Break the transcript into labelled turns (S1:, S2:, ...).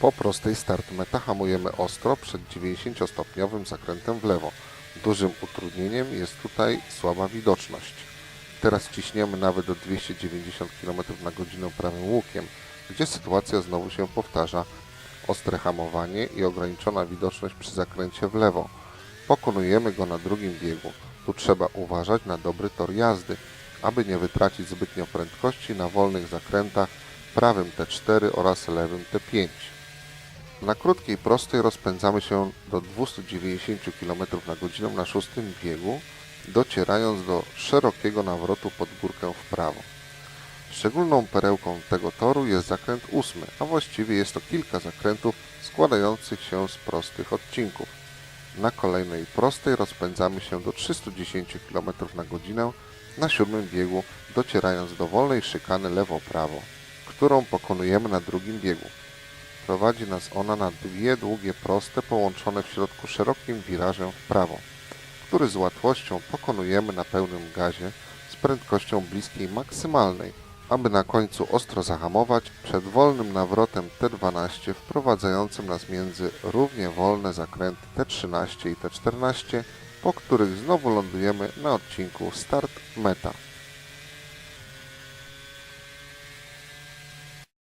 S1: Po prostej start meta hamujemy ostro przed 90-stopniowym zakrętem w lewo. Dużym utrudnieniem jest tutaj słaba widoczność. Teraz ciśniemy nawet do 290 km na godzinę prawym łukiem, gdzie sytuacja znowu się powtarza. Ostre hamowanie i ograniczona widoczność przy zakręcie w lewo. Pokonujemy go na drugim biegu. Tu trzeba uważać na dobry tor jazdy, aby nie wytracić zbytnio prędkości na wolnych zakrętach prawym T4 oraz lewym T5. Na krótkiej prostej rozpędzamy się do 290 km na godzinę na szóstym biegu, docierając do szerokiego nawrotu pod górkę w prawo. Szczególną perełką tego toru jest zakręt ósmy, a właściwie jest to kilka zakrętów składających się z prostych odcinków. Na kolejnej prostej rozpędzamy się do 310 km na godzinę na siódmym biegu, docierając do wolnej szykany lewo-prawo, którą pokonujemy na drugim biegu. Prowadzi nas ona na dwie długie proste połączone w środku szerokim wirażem w prawo, który z łatwością pokonujemy na pełnym gazie z prędkością bliskiej maksymalnej, aby na końcu ostro zahamować przed wolnym nawrotem T12 wprowadzającym nas między równie wolne zakręty T13 i T14, po których znowu lądujemy na odcinku start-meta.